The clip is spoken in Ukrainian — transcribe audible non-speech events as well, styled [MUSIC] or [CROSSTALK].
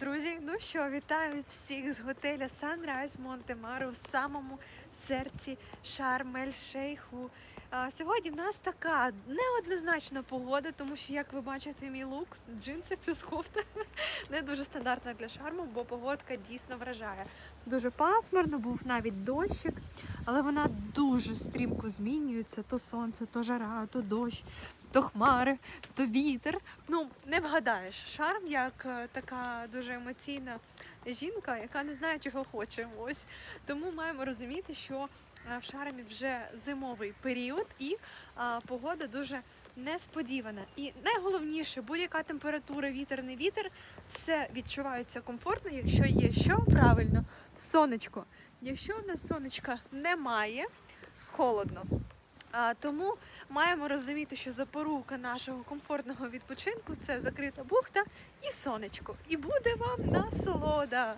Друзі, ну що, вітаю всіх з готеля Sunrise Монте-Маро в самому серці Шарм-ель-Шейху. Сьогодні в нас така неоднозначна погода, тому що, як ви бачите, мій лук, джинси плюс кофта [LAUGHS] не дуже стандартна для шарму, бо погодка дійсно вражає. Дуже пасмурно, був навіть дощик, але вона дуже стрімко змінюється: то сонце, то жара, то дощ, то хмари, то вітер. Ну, не вгадаєш. Шарм як е, така дуже емоційна жінка, яка не знає, чого хоче. Ось тому маємо розуміти, що е, в шармі вже зимовий період і а, погода дуже несподівана. І найголовніше, будь-яка температура, вітер, не вітер, все відчувається комфортно, якщо є що правильно, сонечко. Якщо в нас сонечка немає, холодно. А, тому маємо розуміти, що запорука нашого комфортного відпочинку це закрита бухта і сонечко. І буде вам насолода.